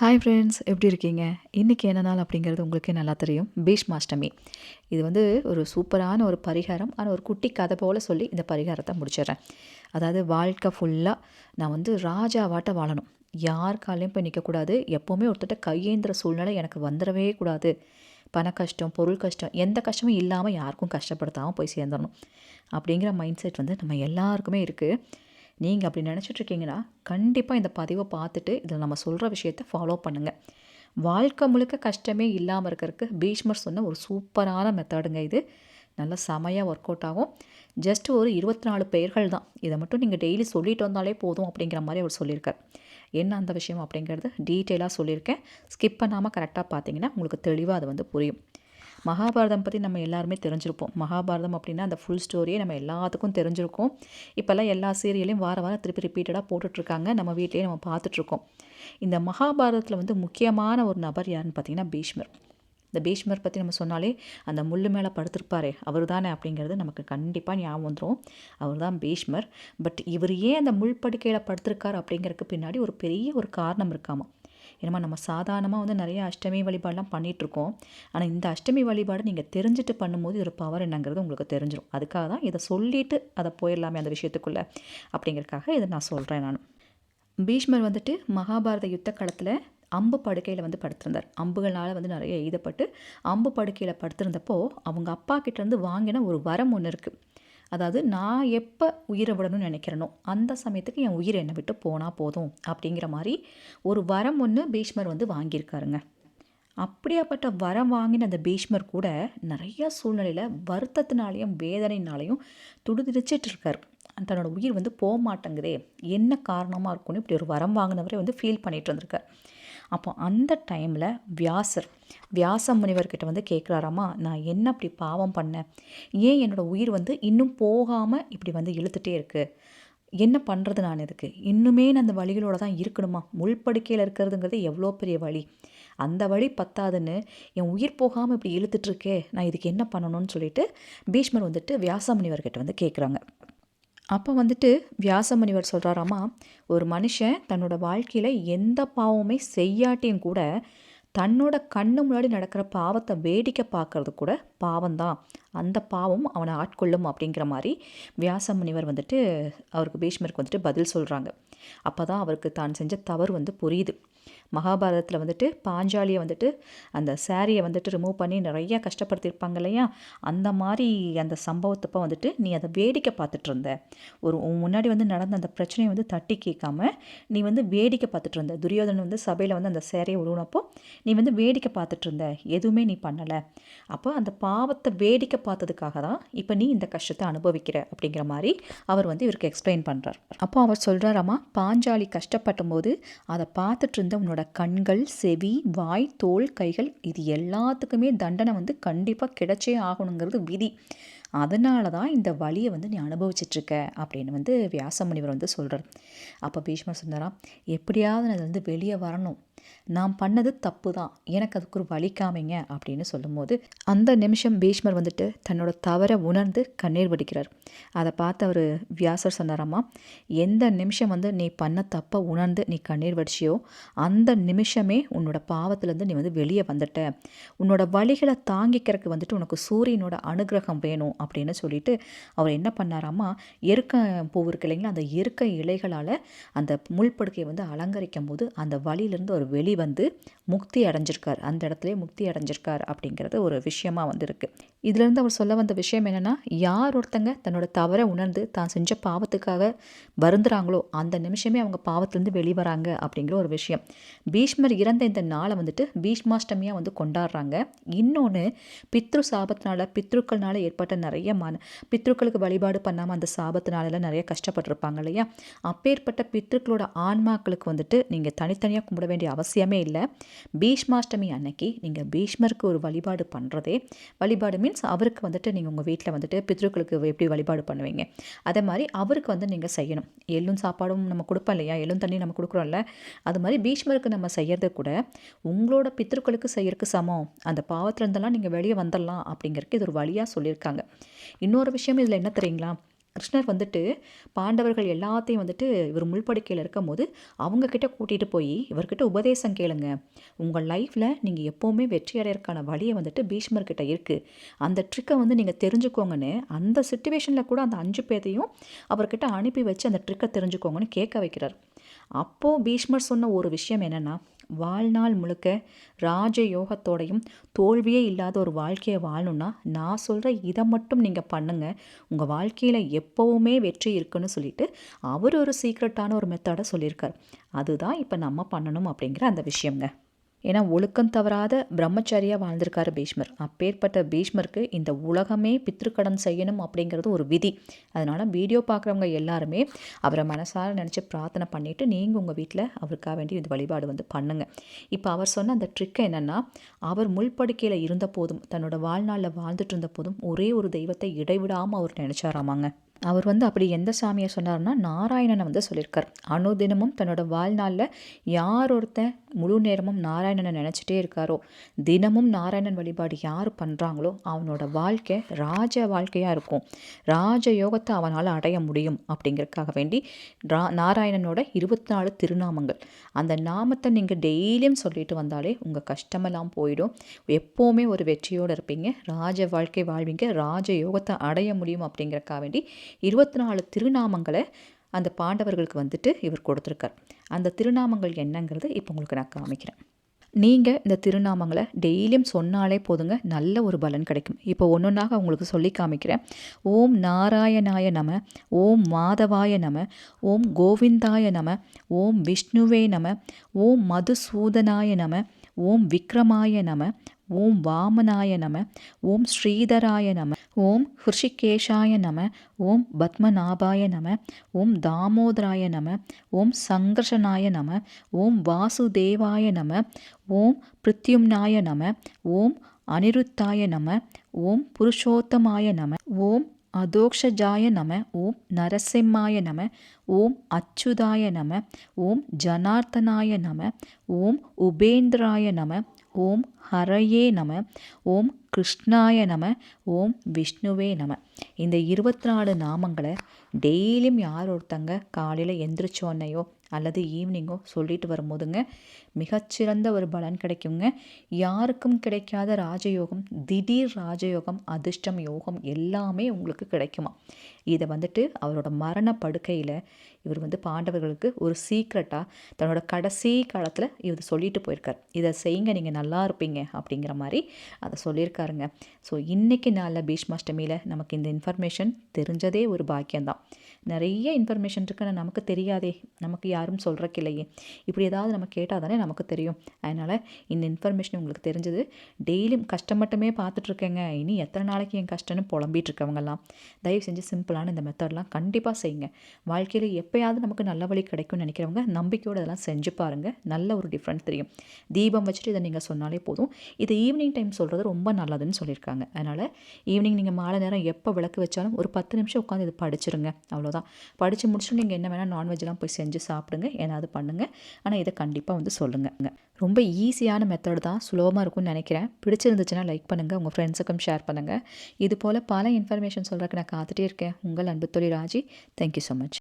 Hi friends எப்படி இருக்கீங்க? இன்றைக்கி என்ன நாள் அப்படிங்கிறது உங்களுக்கே நல்லா தெரியும். பீஷ்மாஷ்டமி. இது வந்து ஒரு சூப்பரான ஒரு பரிகாரம். ஆனால் ஒரு குட்டி கதை போல் சொல்லி இந்த பரிகாரத்தை முடிச்சிடுறேன். அதாவது வாழ்க்கை ஃபுல்லாக நான் வந்து ராஜாவாட்ட வாழணும். யார் காலையும் போய் நிற்கக்கூடாது எப்போவுமே ஒருத்தட்ட கையேந்திர சூழ்நிலை எனக்கு வந்துடவே கூடாது. பண கஷ்டம் பொருள் கஷ்டம் எந்த கஷ்டமும் இல்லாமல் யாருக்கும் கஷ்டப்படுத்தாமல் போய் சேர்ந்துடணும். அப்படிங்கிற மைண்ட் செட் வந்து நம்ம எல்லாருக்குமே இருக்குது நீங்கள் அப்படி நினச்சிட்ருக்கீங்கன்னா கண்டிப்பாக இந்த பதிவை பார்த்துட்டு இதில் நம்ம சொல்கிற விஷயத்தை ஃபாலோ பண்ணுங்கள் வாழ்க்கை முழுக்க கஷ்டமே இல்லாமல் இருக்கிறதுக்கு பீஷ்மர் சொன்ன ஒரு சூப்பரான மெத்தடுங்க இது. நல்லா செமையாக ஒர்க் அவுட் ஆகும். ஜஸ்ட் ஒரு இருபத்தி நாலு பெயர்கள் தான். இதை மட்டும் நீங்கள் டெய்லி சொல்லிட்டு வந்தாலே போதும் அப்படிங்கிற மாதிரி அவர் சொல்லியிருக்கார். என்ன அந்த விஷயம் அப்படிங்கிறது டீட்டெயிலாக சொல்லியிருக்கேன். ஸ்கிப் பண்ணாமல் கரெக்டாக பார்த்தீங்கன்னா உங்களுக்கு தெளிவாக அது வந்து புரியும். மகாபாரதம் பற்றி நம்ம எல்லாருமே தெரிஞ்சிருப்போம். மகாபாரதம் அப்படின்னா அந்த ஃபுல் ஸ்டோரியே நம்ம எல்லாத்துக்கும் தெரிஞ்சிருக்கோம். இப்போல்லாம் எல்லா சீரியலையும் வார வாரம் திருப்பி ரிப்பீட்டடாக போட்டுட்ருக்காங்க. நம்ம வீட்லேயே நம்ம பார்த்துட்ருக்கோம். இந்த மகாபாரதத்தில் வந்து முக்கியமான ஒரு நபர் யாருன்னு பார்த்தீங்கன்னா பீஷ்மர். இந்த பீஷ்மர் பற்றி நம்ம சொன்னாலே அந்த முள்ளு மேலே படுத்திருப்பாரே அவர் தானே அப்படிங்கிறது நமக்கு கண்டிப்பாக ஞாபகம் வந்துடும் அவர் தான் பீஷ்மர். பட் இவர் ஏன் அந்த முள் படுக்கையில் படுத்திருக்கார் அப்படிங்கிறதுக்கு பின்னாடி ஒரு பெரிய ஒரு காரணம் இருக்காமா ஏன்னா நம்ம சாதாரணமாக வந்து நிறைய அஷ்டமி வழிபாடெலாம் பண்ணிகிட்ருக்கோம் ஆனால் இந்த அஷ்டமி வழிபாடு நீங்கள் தெரிஞ்சுட்டு பண்ணும்போது ஒரு பவர் என்னங்கிறது உங்களுக்கு தெரிஞ்சிடும் அதுக்காக தான் இதை சொல்லிவிட்டு அதை போயிடலாமே அந்த விஷயத்துக்குள்ளே. அப்படிங்கிறதுக்காக இதை நான் சொல்கிறேன் நான். பீஷ்மர் வந்துட்டு மகாபாரத யுத்த காலத்தில் அம்பு படுக்கையில் வந்து படுத்திருந்தார். அம்புகளால் வந்து நிறைய எய்தப்பட்டு அம்பு படுக்கையில் படுத்திருந்தப்போ அவங்க அப்பா கிட்டேருந்து வாங்கின ஒரு வரம் ஒன்று இருக்குது அதாவது நான் எப்போ உயிரை விடணும்னு நினைக்கிறேனோ அந்த சமயத்துக்கு என் உயிரை என்னை விட்டு போனால் போதும் அப்படிங்கிற மாதிரி ஒரு வரம் ஒன்று பீஷ்மர் வந்து வாங்கியிருக்காருங்க. அப்படியாப்பட்ட வரம் வாங்கின அந்த பீஷ்மர் கூட நிறைய சூழ்நிலையில் வருத்தத்தினாலையும் வேதனைனாலையும் துடிதுடிச்சிட்டு இருக்கார். தன்னோட உயிர் வந்து போக மாட்டேங்குதே என்ன காரணமாக இருக்கும்னு இப்படி ஒரு வரம் வாங்கினவரே வந்து ஃபீல் பண்ணிகிட்டு இருந்திருக்கார். அப்போ அந்த டைமில் வியாசர் வியாச முனிவர்கிட்ட வந்து கேட்குறாராமா நான் என்ன அப்படி பாவம் பண்ணேன்? ஏன் என்னோடய உயிர் வந்து இன்னும் போகாமல் இப்படி வந்து இழுத்துட்டே இருக்குது என்ன பண்ணுறது நான் இதுக்கு? இன்னுமே நான் அந்த வழிகளோட தான் இருக்கணுமா? முள்படுக்கையில் இருக்கிறதுங்கிறது எவ்வளோ பெரிய வழி. அந்த வழி பத்தாதுன்னு என் உயிர் போகாமல் இப்படி இழுத்துட்ருக்கே நான் இதுக்கு என்ன பண்ணணும்னு சொல்லிட்டு பீஷ்மர் வந்துட்டு வியாச முனிவர்கிட்ட வந்து கேட்குறாங்க அப்போ வந்துட்டு வியாசமுனிவர் சொல்கிறாராமா ஒரு மனுஷன் தன்னோட வாழ்க்கையில் எந்த பாவமே செய்யாட்டியும் கூட தன்னோட கண்ணு முன்னாடி நடக்கிற பாவத்தை வேடிக்கை பார்க்கறது கூட பாவம்தான். அந்த பாவம் அவனை ஆட்கொள்ளும் அப்படிங்கிற மாதிரி வியாச முனிவர் வந்துட்டு அவருக்கு பீஷ்மருக்கு வந்துட்டு பதில் சொல்கிறாங்க அப்போ தான் அவருக்கு தான் செஞ்ச தவறு வந்து புரியுது. மகாபாரதத்தில் வந்துட்டு பாஞ்சாலியை வந்துட்டு அந்த சாரியை வந்துட்டு ரிமூவ் பண்ணி நிறையா கஷ்டப்படுத்தியிருப்பாங்க இல்லையா? அந்த மாதிரி அந்த சம்பவத்தப்போ வந்துட்டு நீ அதை வேடிக்கை பார்த்துட்டு இருந்த. ஒரு முன்னாடி வந்து நடந்த அந்த பிரச்சனையை வந்து தட்டி கேட்காம நீ வந்து வேடிக்கை பார்த்துட்டு இருந்த. துரியோதனன் வந்து சபையில் வந்து அந்த சேரையை உழுவுனப்போ நீ வந்து வேடிக்கை பார்த்துட்டு இருந்த. எதுவுமே நீ பண்ணலை. அப்போ அந்த பாவத்தை வேடிக்கை பார்த்ததுக்காக தான் இப்போ நீ இந்த கஷ்டத்தை அனுபவிக்கிற அப்படிங்கிற மாதிரி அவர் வந்து இவருக்கு எக்ஸ்பிளைன் பண்ணுறார் அப்போ அவர் சொல்கிறாராமா பாஞ்சாலி கஷ்டப்படும் போது அதை பார்த்துட்டு இருந்த உன்னோட கண்கள் செவி வாய் தோல் கைகள் இது எல்லாத்துக்குமே தண்டனை வந்து கண்டிப்பாக கிடைச்சே ஆகணுங்கிறது விதி. அதனால தான் இந்த வழியை வந்து நீ அனுபவிச்சிட்ருக்க அப்படின்னு வந்து வியாசமுனிவர் வந்து சொல்கிறார் அப்போ பீஷ்மர் சொன்னாராம் எப்படியாவது நான் வந்து வெளியே வரணும். நான் பண்ணது தப்பு தான் எனக்கு அதுக்கு ஒரு வலிக்காமைங்க அப்படின்னு சொல்லும்போது அந்த நிமிஷம் பீஷ்மர் வந்துட்டு தன்னோட தவறை உணர்ந்து கண்ணீர் வடிக்கிறார். அதை பார்த்து அவர் வியாசர் சொன்னாராம்மா எந்த நிமிஷம் வந்து நீ பண்ண தப்பை உணர்ந்து நீ கண்ணீர் வடிச்சியோ அந்த நிமிஷமே உன்னோட பாவத்திலேருந்து நீ வந்து வெளியே வந்துட்ட. உன்னோட வழிகளை தாங்கிக்கிறதுக்கு வந்துட்டு உனக்கு சூரியனோட அனுகிரகம் வேணும் அப்படின்னு சொல்லிட்டு அவர் என்ன பண்ணாராம்மா எருக்க பூ இருக்கு இல்லைங்களா அந்த எருக்க இலைகளால் அந்த முள்படுக்கையை வந்து அலங்கரிக்கும் போது அந்த வழியிலேருந்து ஒரு வெளி வந்து முக்தி அடைஞ்சிருக்கார். அந்த இடத்துல முக்தி அடைஞ்சிருக்கார் அப்படிங்கிறது ஒரு விஷயமா வந்து இருக்குது இதுலேருந்து அவர் சொல்ல வந்த விஷயம் என்னென்னா யார் ஒருத்தங்க தன்னோட தவறை உணர்ந்து தான் செஞ்ச பாவத்துக்காக வருந்துறாங்களோ அந்த நிமிஷமே அவங்க பாவத்துலேருந்து வெளிவராங்க அப்படிங்கிற ஒரு விஷயம். பீஷ்மர் இறந்த இந்த நாளை வந்துட்டு பீஷ்மாஷ்டமியாக வந்து கொண்டாடுறாங்க. இன்னொன்று பித்ரு சாபத்தினால பித்ருக்கள்னால ஏற்பட்ட நிறைய மன பித்ருக்களுக்கு வழிபாடு பண்ணாமல் அந்த சாபத்தினால நிறைய கஷ்டப்பட்டிருப்பாங்க இல்லையா? அப்பேற்பட்ட பித்ருக்களோட ஆன்மாக்களுக்கு வந்துட்டு நீங்கள் தனித்தனியாக கும்பிட வேண்டிய அவசியமே இல்லை. பீஷ்மாஷ்டமி அன்னைக்கு நீங்கள் பீஷ்மருக்கு ஒரு வழிபாடு பண்ணுறதே வழிபாடு மீன்ஸ் அவருக்கு வந்துட்டு நீங்கள் உங்கள் வீட்டில் வந்துட்டு பித்ருக்களுக்கு எப்படி வழிபாடு பண்ணுவீங்க? அதே மாதிரி அவருக்கு வந்து நீங்கள் செய்யணும். எள்ளும் சாப்பாடும் நம்ம கொடுப்போம் இல்லையா? எள்ளும் தண்ணி நம்ம கொடுக்குறோம்ல. அது மாதிரி பீஷ்மருக்கு நம்ம செய்கிறது கூட உங்களோட பித்ருக்களுக்கு செய்யறதுக்கு சமம். அந்த பாவத்திலேருந்தெல்லாம் நீங்கள் வெளியே வந்துடலாம் அப்படிங்கிறதுக்கு இது ஒரு வழியாக சொல்லியிருக்காங்க. இன்னொரு விஷயம் இதில் என்ன தெரியுங்களா? கிருஷ்ணர் வந்துட்டு பாண்டவர்கள் எல்லாத்தையும் வந்துட்டு இவர் முள்படுக்கையில் இருக்கும்போது அவங்கக்கிட்ட கூட்டிகிட்டு போய் இவர்கிட்ட உபதேசம் கேளுங்க. உங்கள் லைஃப்பில் நீங்கள் எப்போவுமே வெற்றி வழியை வந்துட்டு பீஷ்மர்கிட்ட இருக்குது அந்த ட்ரிக்கை வந்து நீங்கள் தெரிஞ்சுக்கோங்கன்னு அந்த சுச்சுவேஷனில் கூட அந்த அஞ்சு பேர்த்தையும் அவர்கிட்ட அனுப்பி வச்சு அந்த ட்ரிக்கை தெரிஞ்சுக்கோங்கன்னு கேட்க வைக்கிறார். அப்போது பீஷ்மர் சொன்ன ஒரு விஷயம் என்னென்னா வாழ்நாள் முழுக்க ராஜ யோகத்தோடையும் தோல்வியே இல்லாத ஒரு வாழ்க்கையை வாழணும்னா நான் சொல்கிற இதை மட்டும் நீங்கள் பண்ணுங்கள் உங்கள் வாழ்க்கையில் எப்போவுமே வெற்றி இருக்குன்னு சொல்லிட்டு அவர் ஒரு சீக்ரெட்டான ஒரு மெத்தடை சொல்லியிருக்கார். அதுதான் இப்போ நம்ம பண்ணணும் அப்படிங்கிற அந்த விஷயங்க ஏன்னா ஒழுக்கம் தவறாத பிரம்மச்சாரியாக வாழ்ந்திருக்காரு பீஷ்மர். அப்பேற்பட்ட பீஷ்மருக்கு இந்த உலகமே பித்திருக்கடன் செய்யணும் அப்படிங்கிறது ஒரு விதி. அதனால் வீடியோ பார்க்குறவங்க எல்லாருமே அவரை மனசார நினச்சி பிரார்த்தனை பண்ணிவிட்டு நீங்கள் உங்கள் வீட்டில் அவருக்காக வேண்டி இந்த வழிபாடு வந்து பண்ணுங்கள் இப்போ அவர் சொன்ன அந்த ட்ரிக் என்னென்னா அவர் முள்படுக்கையில் இருந்த போதும் தன்னோட வாழ்நாளில் வாழ்ந்துட்டு இருந்த போதும் ஒரே ஒரு தெய்வத்தை இடைவிடாமல் அவர் நினச்சாராமாங்க. அவர் வந்து அப்படி எந்த சாமியை சொன்னார்னா நாராயணனை வந்து சொல்லியிருக்கார். அனுதினமும் தன்னோட வாழ்நாளில் யார் ஒருத்தன் முழு நேரமும் நாராயணனை நினச்சிட்டே இருக்காரோ தினமும் நாராயணன் வழிபாடு யார் பண்ணுறாங்களோ அவனோட வாழ்க்கை ராஜ வாழ்க்கையாக இருக்கும். ராஜ யோகத்தை அவனால் அடைய முடியும் அப்படிங்கிறதுக்காக வேண்டி ரா நாராயணனோட இருபத்தி நாலு திருநாமங்கள். அந்த நாமத்தை நீங்கள் டெய்லியும் சொல்லிட்டு வந்தாலே உங்கள் கஷ்டமெல்லாம் போயிடும். எப்போவுமே ஒரு வெற்றியோடு இருப்பீங்க. ராஜ வாழ்க்கை வாழ்வீங்க. ராஜ யோகத்தை அடைய முடியும் அப்படிங்கிறக்காக வேண்டி இருபத்தி நாலு திருநாமங்களை அந்த பாண்டவர்களுக்கு வந்துட்டு இவர் கொடுத்துருக்கார். அந்த திருநாமங்கள் என்னங்கிறது இப்போ உங்களுக்கு நான் காமிக்கிறேன். நீங்கள் இந்த திருநாமங்களை டெய்லியும் சொன்னாலே போதுங்க நல்ல ஒரு பலன் கிடைக்கும். இப்போ ஒன்றொன்றாக உங்களுக்கு சொல்லி காமிக்கிறேன். ஓம் நாராயணாய நம ஓம் மாதவாய நம ஓம் கோவிந்தாய நம ஓம் விஷ்ணுவே நம ஓம் மதுசூதனாய நம ஓம் விக்ரமாய நம ஓம் வாமனாய நம ஓம் ஸ்ரீதராய நம ஓம் ஹிருஷிகேஷாய நம ஓம் பத்மநாபாய நம ஓம் தாமோதராய நம ஓம் சங்கர்ஷனாய நம ஓம் வாசுதேவாய நம ஓம் பிருத்யும்னாய நம ஓம் அனிருத்தாய நம ஓம் புருஷோத்தமாய நம ஓம் அதோக்ஷஜாய நம ஓம் நரசிம்மாய நம ஓம் அச்சுதாய நம ஓம் ஜனார்த்தனாய நம ஓம் உபேந்திராய நம ஓம் ஹரையே நம ஓம் கிருஷ்ணாய நம ஓம் விஷ்ணுவே நம. இந்த இருபத்தி நாலு நாமங்களை டெய்லியும் யார் ஒருத்தங்க காலையில் எந்திரிச்சோன்னையோ அல்லது ஈவினிங்கோ சொல்லிட்டு வரும்போதுங்க மிகச்சிறந்த ஒரு பலன் கிடைக்குங்க. யாருக்கும் கிடைக்காத ராஜயோகம் திடீர் ராஜயோகம் அதிர்ஷ்டம் யோகம் எல்லாமே உங்களுக்கு கிடைக்குமா இதை வந்துட்டு அவரோட மரண படுக்கையில் இவர் வந்து பாண்டவர்களுக்கு ஒரு சீக்ரெட்டாக தன்னோட கடைசி காலத்தில் இவர் சொல்லிட்டு போயிருக்கார். இதை செய்யுங்க நீங்கள் நல்லா இருப்பீங்க அப்படிங்கிற மாதிரி அதை சொல்லியிருக்காருங்க. ஸோ இன்றைக்கி நாளில் பீஷ்மாஷ்டமியில் நமக்கு இந்த இன்ஃபர்மேஷன் தெரிஞ்சதே ஒரு பாக்கியம்தான். நிறைய இன்ஃபர்மேஷன் இருக்குன்னு நமக்கு தெரியாதே நமக்கு யாரும் சொல்கிறக்கு இல்லையே இப்படி ஏதாவது நம்ம கேட்டால் தானே நமக்கு தெரியும். அதனால் இந்த இன்ஃபர்மேஷன் உங்களுக்கு தெரிஞ்சது. டெய்லியும் கஷ்டம் மட்டுமே பார்த்துட்ருக்கேங்க. இனி எத்தனை நாளைக்கு என் கஷ்டம்னு புலம்பிகிட்டு இருக்கவங்கலாம் தயவு செஞ்சு சிம்பிளான இந்த மெத்தட்லாம் கண்டிப்பாக செய்யுங்க. வாழ்க்கையில் எப்போயாவது நமக்கு நல்ல வழி கிடைக்கும்னு நினைக்கிறவங்க நம்பிக்கையோடு இதெல்லாம் செஞ்சு பாருங்கள் நல்ல ஒரு டிஃப்ரெண்ட் தெரியும். தீபம் வச்சுட்டு இதை நீங்கள் சொன்னாலே போதும். இது ஈவினிங் டைம் சொல்கிறது ரொம்ப நல்லதுன்னு சொல்லியிருக்காங்க. அதனால் ஈவினிங் நீங்கள் மாலை நேரம் எப்போ விளக்கு வச்சாலும் ஒரு பத்து நிமிஷம் உட்காந்து இது படிச்சிருங்க. அவ்வளோதான் படித்து முடிச்சுட்டு நீங்கள் என்ன வேணால் நான்வெஜ்லாம் போய் செஞ்சு சாப்பிடுங்க. ஏதாவது பண்ணுங்கள் ஆனால் இதை கண்டிப்பாக வந்து சொல்லுங்கள் ரொம்ப ஈஸியான மெத்தட் தான். சுலபமாக இருக்கும்னு நினைக்கிறேன். பிடிச்சிருந்துச்சுன்னா லைக் பண்ணுங்கள் உங்கள் ஃப்ரெண்ட்ஸுக்கும் ஷேர் பண்ணுங்கள் இது போல் பல இன்ஃபர்மேஷன் சொல்கிறக்கு நான் காத்துட்டே இருக்கேன். உங்கள் அன்பு தொழில் ராஜி. Thank you so much